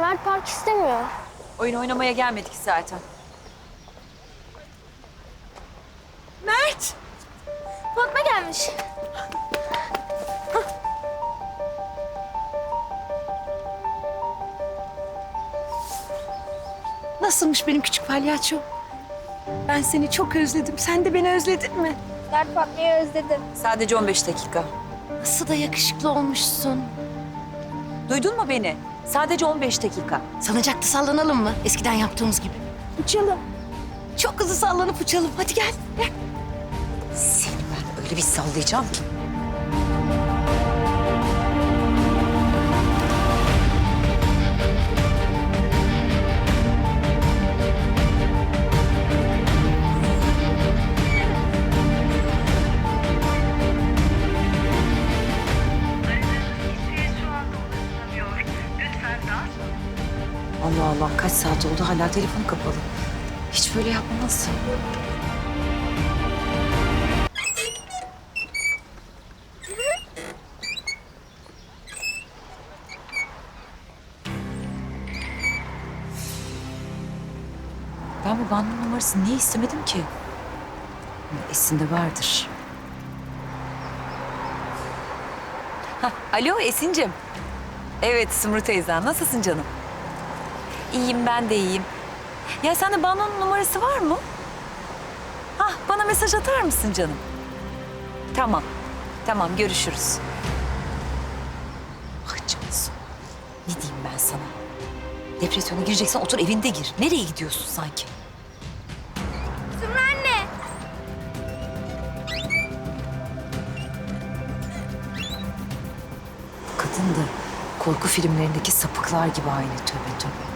Mert park istemiyor. Oyun oynamaya gelmedik zaten. Mert! Fatma gelmiş. Nasılmış benim küçük palyaço? Ben seni çok özledim. Sen de beni özledin mi? Mert Fatma'yı özledim. Sadece 15 dakika. Nasıl da yakışıklı olmuşsun. Duydun mu beni? Sadece 15 dakika. Salıncakta sallanalım mı? Eskiden yaptığımız gibi. Uçalım. Çok hızlı sallanıp uçalım. Hadi gel. gel. Seni ben öyle bir sallayacağım ki. Allah Allah kaç saat oldu hala telefon kapalı. Hiç böyle yapmaz. Ben bu bandın numarasını niye istemedim ki? Esin'de vardır. Hah, alo Esin'cim. Evet Sumru teyzen nasılsın canım? İyiyim ben de iyiyim. Ya sende Banu'nun numarası var mı? Hah bana mesaj atar mısın canım? Tamam. Tamam görüşürüz. Ah Cansu. Ne diyeyim ben sana? Depresyona gireceksen otur evinde gir. Nereye gidiyorsun sanki? Sumru anne. Kadın da korku filmlerindeki sapıklar gibi aynı tövbe tövbe.